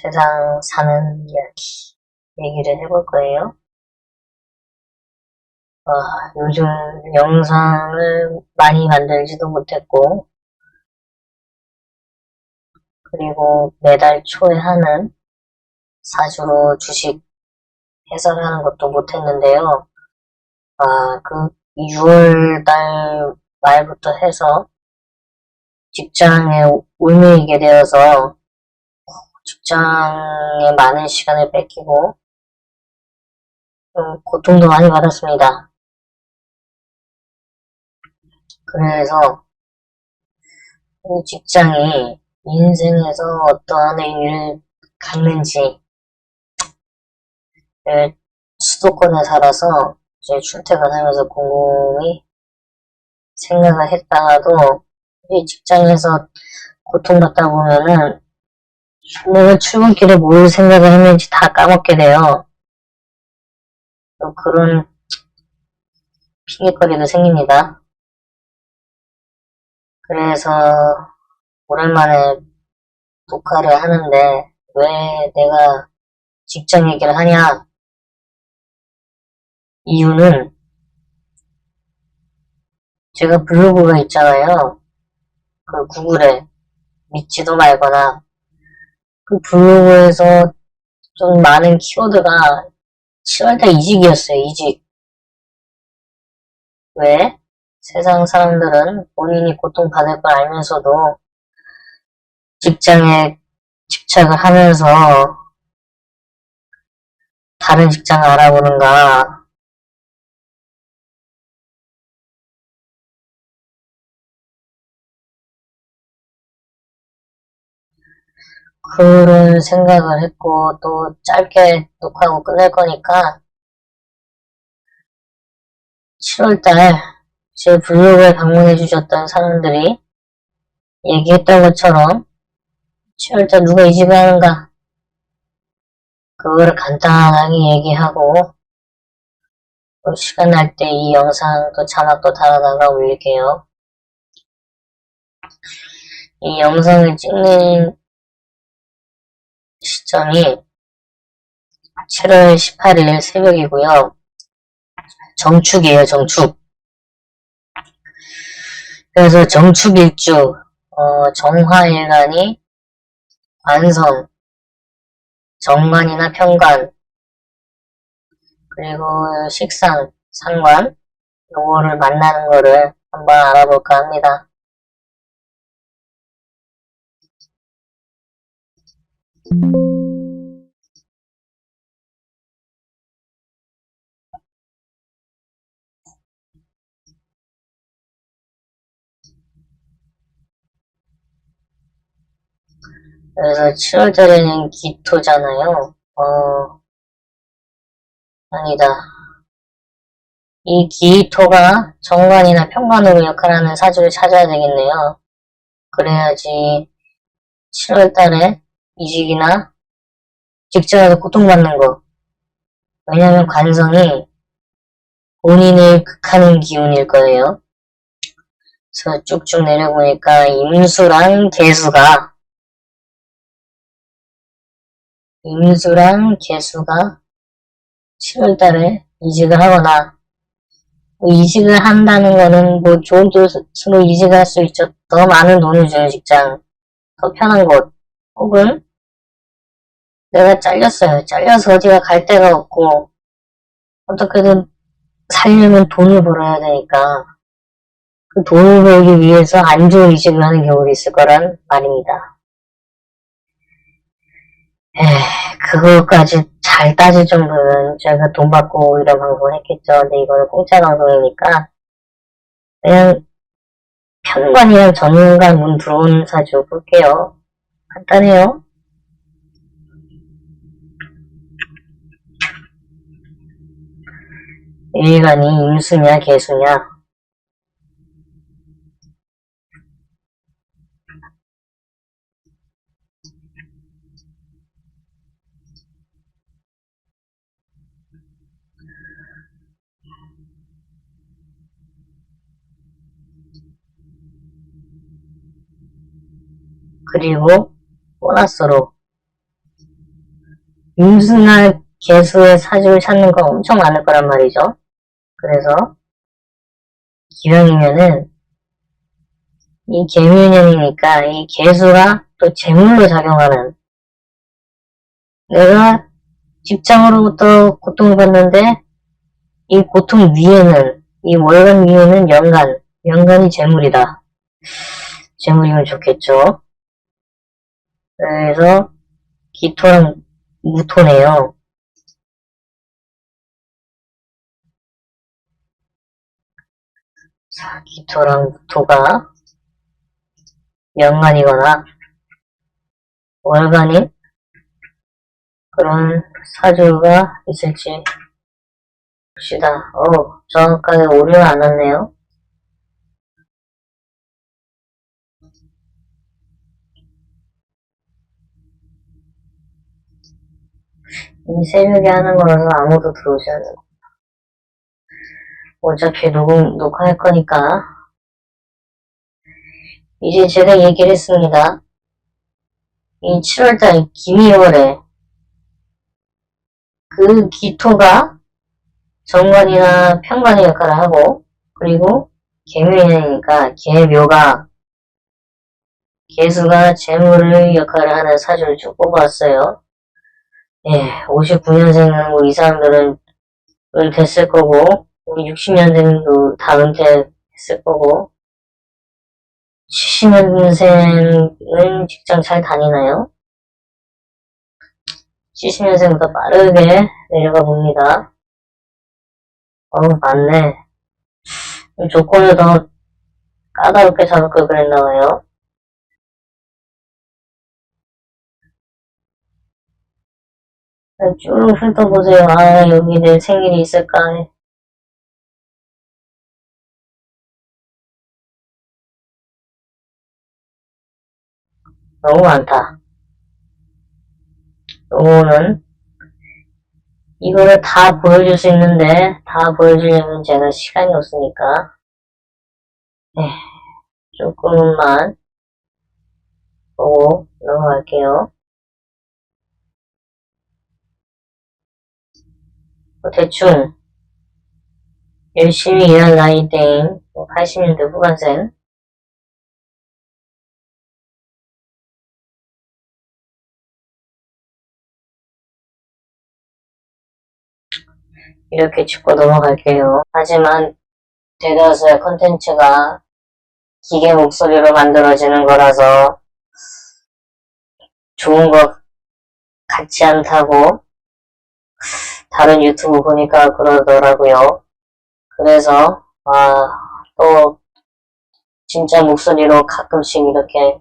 세상 사는 이야기 얘기를 해볼 거예요. 와, 요즘 영상을 많이 만들지도 못했고 그리고 매달 초에 하는 사주로 주식 해설하는 것도 못했는데요. 아, 그 6월달 말부터 해서 직장에 울매이게 되어서 직장에 많은 시간을 뺏기고 좀 고통도 많이 받았습니다. 그래서 이 직장이 인생에서 어떠한 의미를 갖는지 예, 수도권에 살아서 이제 출퇴근하면서 곰곰이 생각을 했다가도 이 직장에서 고통받다 보면은 내가 출근길에 뭘 생각을 했는지 다 까먹게 돼요. 또 그런 핑계거리도 생깁니다. 그래서 오랜만에 녹화를 하는데 왜 내가 직장 얘기를 하냐? 이유는 제가 블로그가 있잖아요. 그 구글에 믿지도 말거나 그 블로그에서 좀 많은 키워드가 7월달 이직이었어요. 이직. 왜? 세상 사람들은 본인이 고통받을 걸 알면서도 직장에 집착을 하면서 다른 직장을 알아보는가 그런 생각을 했고 또 짧게 녹화하고 끝낼 거니까 7월달 제 블로그에 방문해 주셨던 사람들이 얘기했던 것처럼 7월달 누가 이직을 하는가 그거를 간단하게 얘기하고 또 시간 날 때 이 영상 또 자막도 달아다가 올릴게요. 이 영상을 찍는 시점이 7월 18일 새벽이고요. 정축이에요, 정축. 그래서 정축일주, 어, 정화일간이 관성, 정관이나 평관, 그리고 식상, 상관, 요거를 만나는 거를 한번 알아볼까 합니다. 그래서 7월달에는 기토잖아요. 어, 아니다. 이 기토가 정관이나 평관으로 역할하는 사주를 찾아야 되겠네요. 그래야지 7월달에 이직이나 직장에서 고통받는 거. 왜냐면 관성이 본인을 극하는 기운일 거예요. 그래서 쭉쭉 내려보니까 임수랑 개수가 임수랑 개수가 7월달에 이직을 하거나 뭐 이직을 한다는 거는 뭐 좋은 뜻으로 이직을 할수 있죠. 더 많은 돈을 줘요 직장. 더 편한 곳. 혹은 내가 잘렸어요. 잘려서 어디가 갈 데가 없고 어떻게든 살려면 돈을 벌어야 되니까 그 돈을 벌기 위해서 안 좋은 이직을 하는 경우도 있을 거란 말입니다. 에 그거까지 잘 따질 정도는 제가 돈 받고 이런 방송을 했겠죠. 근데 이거는 공짜 방송이니까 그냥 편관이랑 전문가 문 들어오는 사주 볼게요. 간단해요. 일간이 임수냐 개수냐 그리고 보너스로 임수나 개수의 사주를 찾는 거 엄청 많을 거란 말이죠. 그래서 기왕이면은 이 개묘년이니까 이 개수가 또 재물로 작용하는 내가 직장으로부터 고통을 받는데 이 고통 위에는 이 월간 위에는 연간 연간이 재물이다. 재물이면 좋겠죠. 그래서 기토랑 무토네요. 자, 기토랑 무토가 연간이거나 월간인 그런 사주가 있을지 봅시다. 어, 정확하게 오류가 안 났네요. 이 새벽에 하는 거라서 아무도 들어오지 않는 거. 어차피 녹음, 녹화할 거니까. 이제 제가 얘기를 했습니다. 이 7월달 기미월에 그 기토가 정관이나 평관의 역할을 하고 그리고 개묘인이니까 개묘가 개수가 재물의 역할을 하는 사주를 쭉 뽑아왔어요. 예, 59년생은 뭐이 사람들은 은퇴했을 거고, 우리 60년생도 다 은퇴했을 거고, 70년생은 직장 잘 다니나요? 70년생보다 빠르게 내려가 봅니다. 어우, 맞네. 조건을 더 까다롭게 잡을 걸 그랬나봐요. 쭉 훑어보세요. 아, 여기 내 생일이 있을까? 너무 많다. 요거는, 이거를 다 보여줄 수 있는데, 다 보여주려면 제가 시간이 없으니까, 네, 조금만 보고 넘어갈게요. 대충 열심히 일한 나이 때인 80년대 후반생 이렇게 짚고 넘어갈게요. 하지만 대다수의 컨텐츠가 기계 목소리로 만들어지는 거라서 좋은 것 같지 않다고 다른 유튜브 보니까 그러더라고요. 그래서 아, 또 진짜 목소리로 가끔씩 이렇게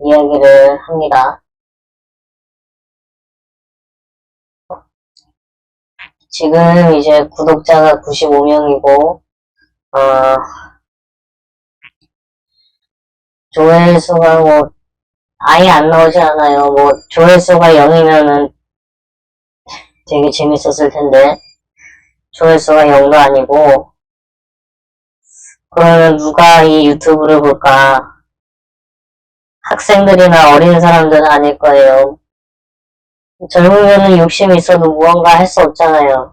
이야기를 합니다. 지금 이제 구독자가 95명이고 어, 조회수가 뭐 아예 안 나오지 않아요. 뭐 조회수가 0이면은 되게 재밌었을 텐데 조회수가 0도 아니고 그러면 누가 이 유튜브를 볼까? 학생들이나 어린 사람들은 아닐 거예요. 젊으면은 욕심이 있어도 무언가 할 수 없잖아요.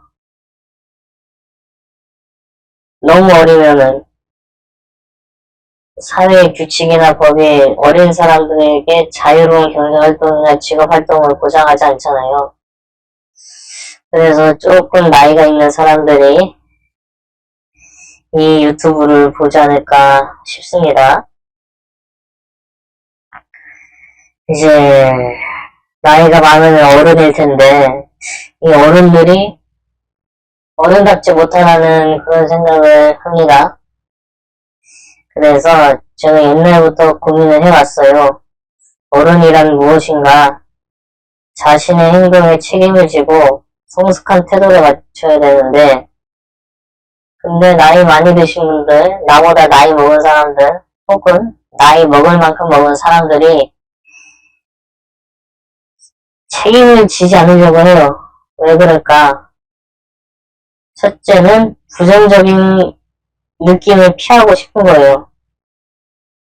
너무 어리면은 사회의 규칙이나 법이 어린 사람들에게 자유로운 경제활동이나 직업활동을 보장하지 않잖아요. 그래서 조금 나이가 있는 사람들이 이 유튜브를 보지 않을까 싶습니다. 이제 나이가 많으면 어른일 텐데 이 어른들이 어른답지 못하다는 그런 생각을 합니다. 그래서 제가 옛날부터 고민을 해왔어요. 어른이란 무엇인가? 자신의 행동에 책임을 지고 성숙한 태도를 갖춰야 되는데 근데 나이 많이 드신 분들, 나보다 나이 먹은 사람들, 혹은 나이 먹을 만큼 먹은 사람들이 책임을 지지 않으려고 해요. 왜 그럴까? 첫째는 부정적인 느낌을 피하고 싶은 거예요.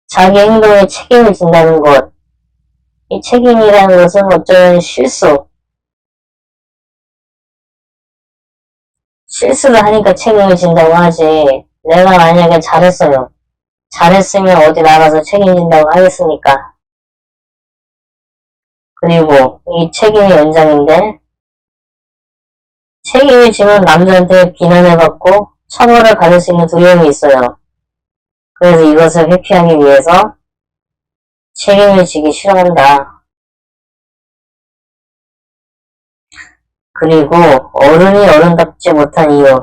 자기 행동에 책임을 진다는 것. 이 책임이라는 것은 어쩌면 실수, 실수를 하니까 책임을 진다고 하지. 내가 만약에 잘했어요. 잘했으면 어디 나가서 책임진다고 하겠습니까? 그리고 이 책임의 연장인데 책임을 지면 남자한테 비난을 받고 처벌을 받을 수 있는 두려움이 있어요. 그래서 이것을 회피하기 위해서 책임을 지기 싫어한다. 그리고 어른이 어른답지 못한 이유.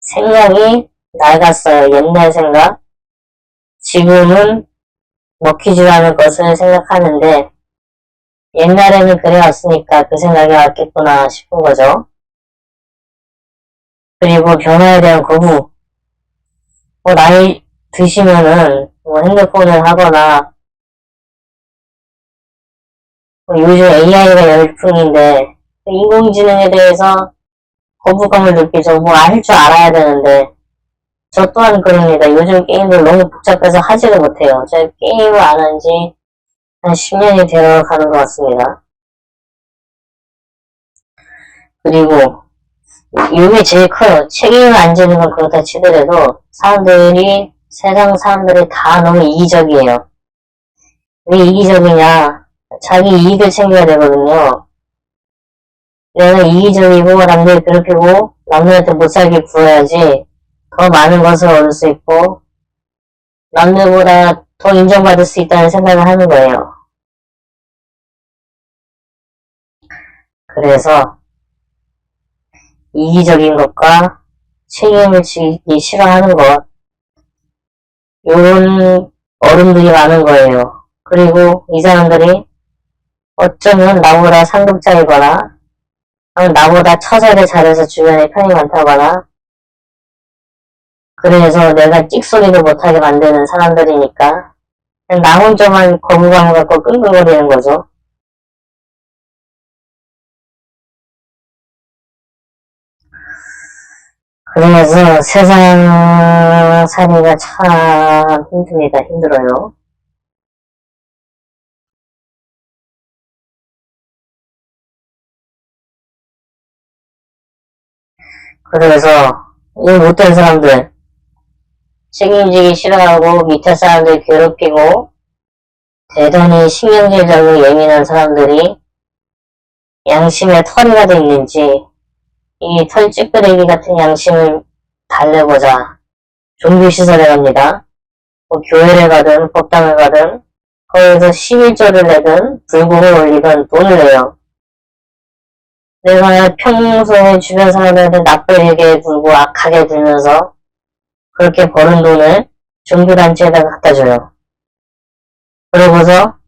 생각이 낡았어요. 옛날 생각. 지금은 먹히지 않을 것을 생각하는데 옛날에는 그래왔으니까 그 생각이 왔겠구나 싶은 거죠. 그리고 변화에 대한 거부. 뭐 나이 드시면은 뭐 핸드폰을 하거나 뭐 요즘 AI가 열풍인데 인공지능에 대해서 거부감을 느끼죠. 뭐알줄 알아야 되는데 저 또한 그럽니다. 요즘 게임들 너무 복잡해서 하지를 못해요. 제가 게임을 안 한 지 한 10년이 되어 가는 것 같습니다. 그리고 이게 제일 커요. 책임을 안 지는 건 그렇다 치더라도 사람들이 세상 사람들이 다 너무 이기적이에요. 왜 이기적이냐? 자기 이익을 챙겨야 되거든요. 내가 이기적이고 남들 괴롭히고 남들한테 못 살게 구해야지 더 많은 것을 얻을 수 있고 남들보다 더 인정받을 수 있다는 생각을 하는 거예요. 그래서 이기적인 것과 책임을 지기 싫어하는 것 요런 어른들이 많은 거예요. 그리고 이 사람들이 어쩌면 나보다 상급자이거나 나보다 처자를 잘해서 주변에 편이 많다거나 그래서 내가 찍소리도 못하게 만드는 사람들이니까 나 혼자만 거부감을 갖고 끙끙거리는 거죠. 그래서 세상 살이가 참 힘듭니다. 힘들어요. 그래서 이 못된 사람들 책임지기 싫어하고 밑에 사람들 괴롭히고 대단히 신경질적으로 예민한 사람들이 양심에 털이라도 있는지 이 털 찌끄레기 같은 양심을 달래고자 종교시설에 갑니다. 뭐 교회를 가든 법당을 가든 거기서 11조를 내든 불공을 올리든 돈을 내요. 내가 평소에 주변 사람들한테 나쁘게 굴고 악하게 굴면서 그렇게 버는 돈을 종교단체에다가 갖다 줘요. 그러고서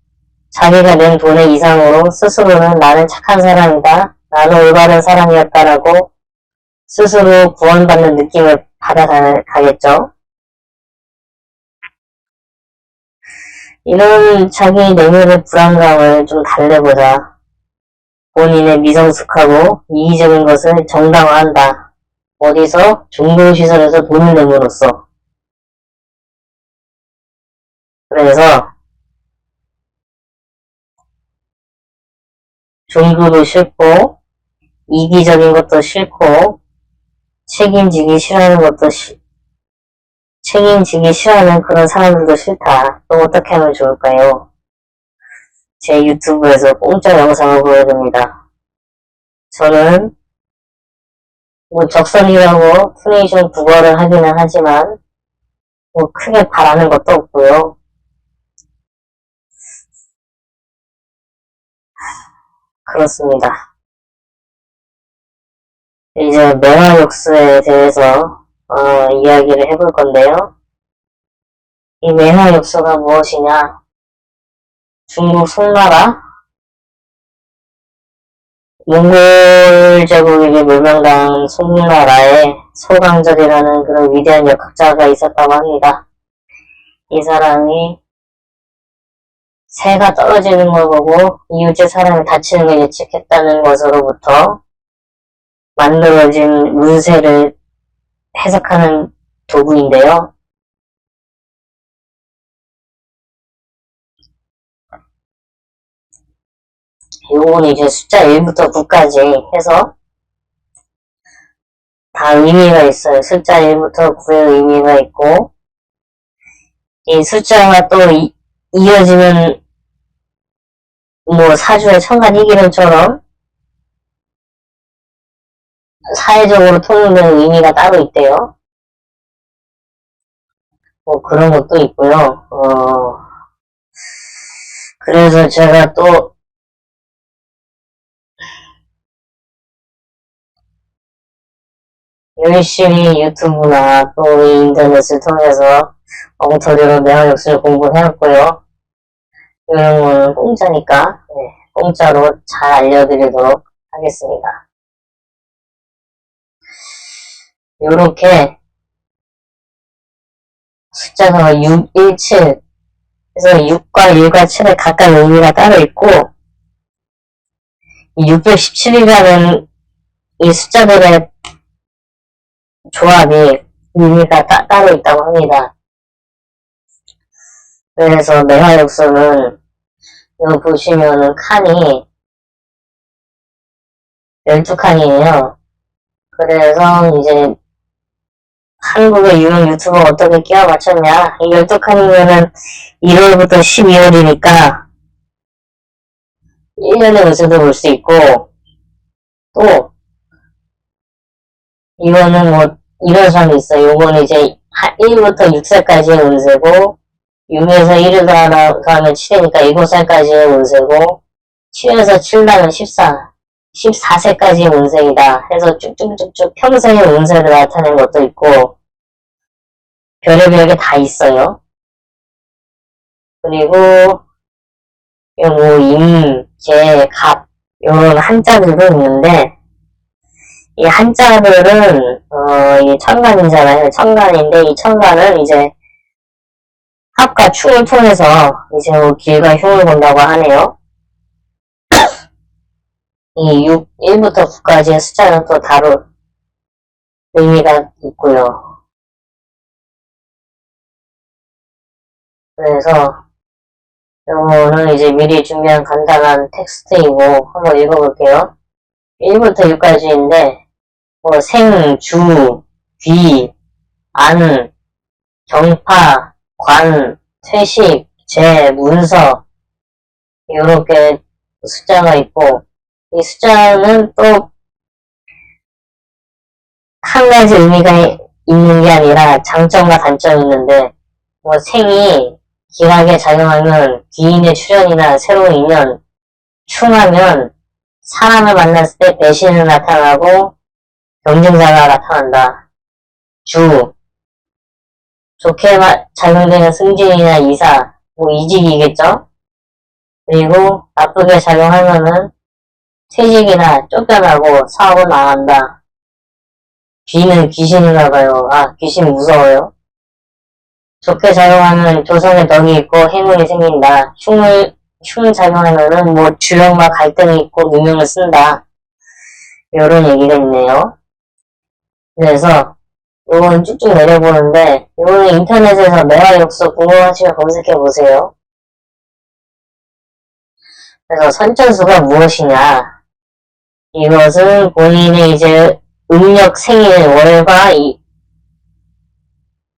자기가 낸 돈의 이상으로 스스로는 나는 착한 사람이다. 나는 올바른 사람이었다라고 스스로 구원받는 느낌을 받아가겠죠. 이런 자기 내면의 불안감을 좀 달래보자. 본인의 미성숙하고 이기적인 것을 정당화한다. 어디서? 종교시설에서 돈을 내므로써. 그래서 종교도 싫고 이기적인 것도 싫고 책임지기 싫어하는 것도 싫 책임지기 싫어하는 그런 사람들도 싫다. 또 어떻게 하면 좋을까요? 제 유튜브에서 공짜 영상을 보여드립니다. 저는 뭐 적선이라고 투네이션 국어를 하기는 하지만 뭐 크게 바라는 것도 없고요. 그렇습니다. 이제 매화육수에 대해서 어, 이야기를 해볼 건데요. 이 매화육수가 무엇이냐? 중국 송나라 몽골 제국에게 멸망당한 송나라에 소강절이라는 그런 위대한 역학자가 있었다고 합니다. 이 사람이 새가 떨어지는 걸 보고 이웃의 사람이 다치는 걸 예측했다는 것으로부터 만들어진 운세를 해석하는 도구인데요. 요거는 이제 숫자 1부터 9까지 해서 다 의미가 있어요. 숫자 1부터 9의 의미가 있고, 이 숫자가 또 이, 이어지면, 뭐, 사주의 천간 이기론처럼, 사회적으로 통용되는 의미가 따로 있대요. 뭐, 그런 것도 있고요. 어, 그래서 제가 또, 열심히 유튜브나 또 인터넷을 통해서 엉터리로 매화 역술 공부해왔고요. 이런 거는 공짜니까 네, 공짜로 잘 알려드리도록 하겠습니다. 요렇게 숫자가 6, 1, 7 그래서 6과 1과 7의 각각 의미가 따로 있고 이 617이라는 이 숫자들의 조합이 의미가 따, 따로 있다고 합니다. 그래서 매화육수는 여기 보시면은 칸이 12칸이에요. 그래서 이제 한국의 유명 유튜버 어떻게 끼워 맞췄냐? 이 12칸이면은 1월부터 12월이니까 1년의 운세도 볼수 있고 또 이거는 뭐 이런 사람이 있어요. 요거는 이제 1부터 6살까지의 운세고 6에서 1을 더하면 7이니까 7살까지의 운세고 7에서 7 나면 14 14세까지의 운세이다. 해서 쭉쭉쭉쭉 평생의 운세를 나타내는 것도 있고 별의별 게 다 있어요. 그리고 뭐 임, 재, 갑 요런 한자들도 있는데 이 한자들은 어, 이 천간이잖아요. 천간인데 이 천간은 이제 합과 축을 통해서 이제 뭐 길과 흉을 본다고 하네요. 이 6, 1부터 9까지의 숫자는 또 다른 의미가 있고요. 그래서 요거는 이제 미리 준비한 간단한 텍스트이고 한번 읽어볼게요. 1부터 6까지인데 뭐 생, 주, 귀, 안, 경파, 관, 퇴식, 재, 문서 이렇게 숫자가 있고 이 숫자는 또 한 가지 의미가 있는 게 아니라 장점과 단점이 있는데 뭐 생이 길하게 작용하면 귀인의 출현이나 새로운 인연, 충하면 사람을 만났을 때 배신을 나타나고 경쟁자가 나타난다. 주 좋게 작용되는 승진이나 이사, 뭐 이직이겠죠? 그리고 나쁘게 작용하면은 퇴직이나 쫓겨나고 사업을 망한다. 귀는 귀신인가 봐요. 아, 귀신 무서워요. 좋게 작용하면 조성에 덕이 있고 행운이 생긴다. 흉을, 흉 작용하면은 뭐 주력과 갈등이 있고 누명을 쓴다. 이런 얘기가 있네요. 그래서 이거는 쭉쭉 내려보는데 이거는 인터넷에서 매화역수 궁금하시면 검색해 보세요. 그래서 선천수가 무엇이냐 이것은 본인의 이제 음력 생일 월과 이,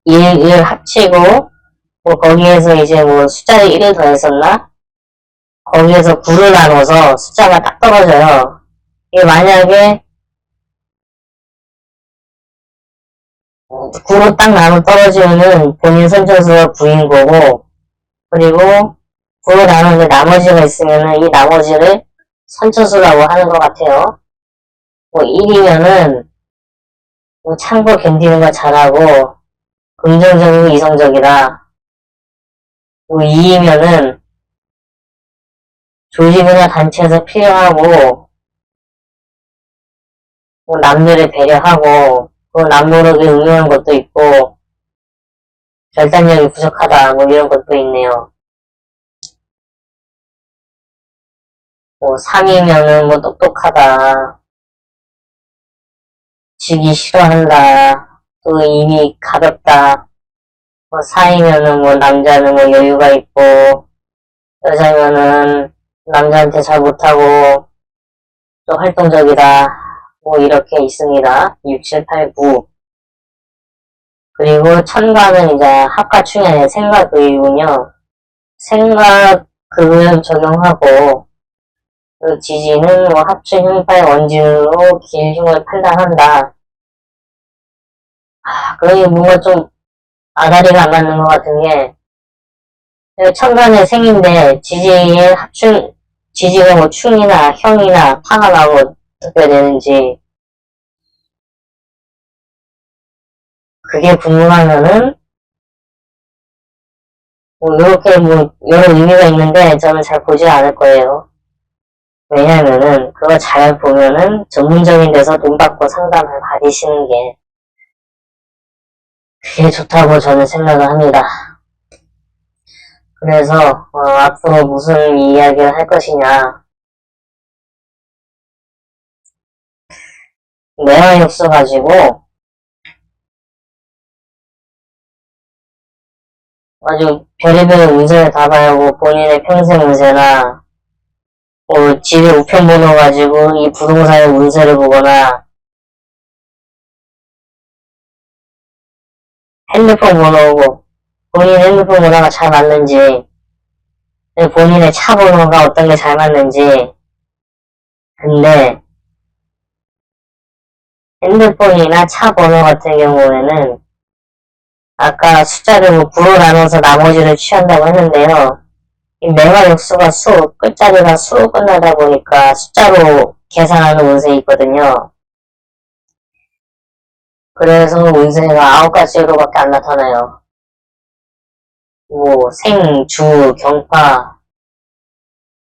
일을 합치고 뭐 거기에서 이제 뭐 숫자를 1을 더했었나? 거기에서 9를 나눠서 숫자가 딱 떨어져요. 이게 만약에 9로 딱 나눠 떨어지면은 본인 선천수가 9인 거고 그리고 9로 나누는데 나머지가 있으면은 이 나머지를 선천수라고 하는 것 같아요. 뭐 1이면은 뭐 참고 견디는 거 잘하고 긍정적이고 이성적이다. 뭐 2이면은 조직이나 단체에서 필요하고 뭐 남들을 배려하고 그 남모르게 응용한 것도 있고 결단력이 부족하다 뭐 이런 것도 있네요. 뭐 3이면은 뭐 똑똑하다. 지기 싫어한다. 또 이미 가볍다. 뭐 4이면은 뭐 남자는 뭐 여유가 있고 여자면은 남자한테 잘 못하고 또 활동적이다 뭐 이렇게 있습니다. 6, 7, 8, 9 그리고 천가는 이제 아니라 생가급이군요. 생가급을 적용하고 그 지지는 뭐 합충 흉파의 원진으로 길흉을 판단한다. 아, 그게 뭔가 좀 아다리가 안 맞는 것 같은 게 천간의 생인데 지지의 합충 지지가 뭐 충이나 형이나 파가 나고 어떻게 되는지 그게 궁금하면은 뭐 이렇게 뭐 여러 의미가 있는데 저는 잘 보지 않을 거예요. 왜냐면은 그거 잘 보면은 전문적인 데서 돈 받고 상담을 받으시는 게 그게 좋다고 저는 생각을 합니다. 그래서 어, 앞으로 무슨 이야기를 할 것이냐 내화 육수 가지고 아주 별의별 운세를 다 봐야 하고 본인의 평생 운세나 뭐 집에 우편 번호 가지고 이 부동산의 운세를 보거나 핸드폰 번호고 본인 핸드폰 번호가 잘 맞는지 본인의 차 번호가 어떤 게 잘 맞는지 근데 핸드폰이나 차 번호 같은 경우에는 아까 숫자를 뭐 9로 나눠서 나머지를 취한다고 했는데요. 이 매화 육수가 수, 끝자리가 수로 끝나다 보니까 숫자로 계산하는 운세 있거든요. 그래서 운세가 아홉 가지로밖에 안 나타나요. 뭐 생, 주, 경파,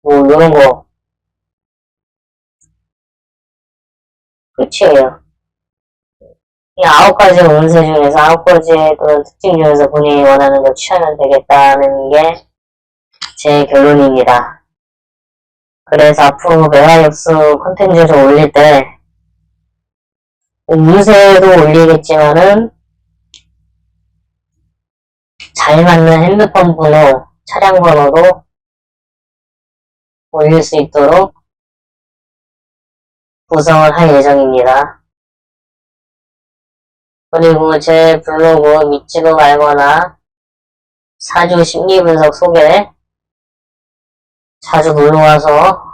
뭐 이런 거 끝이에요. 이 아홉 가지 운세 중에서 아홉 가지의 그런 특징 중에서 본인이 원하는 걸 취하면 되겠다는 게 제 결론입니다. 그래서 앞으로 매화역수 콘텐츠를 올릴 때 운세도 올리겠지만은 잘 맞는 핸드폰 번호, 차량 번호도 올릴 수 있도록 구성을 할 예정입니다. 그리고 제 블로그 믿지도 말거나 사주 심리분석 소개 자주 놀러와서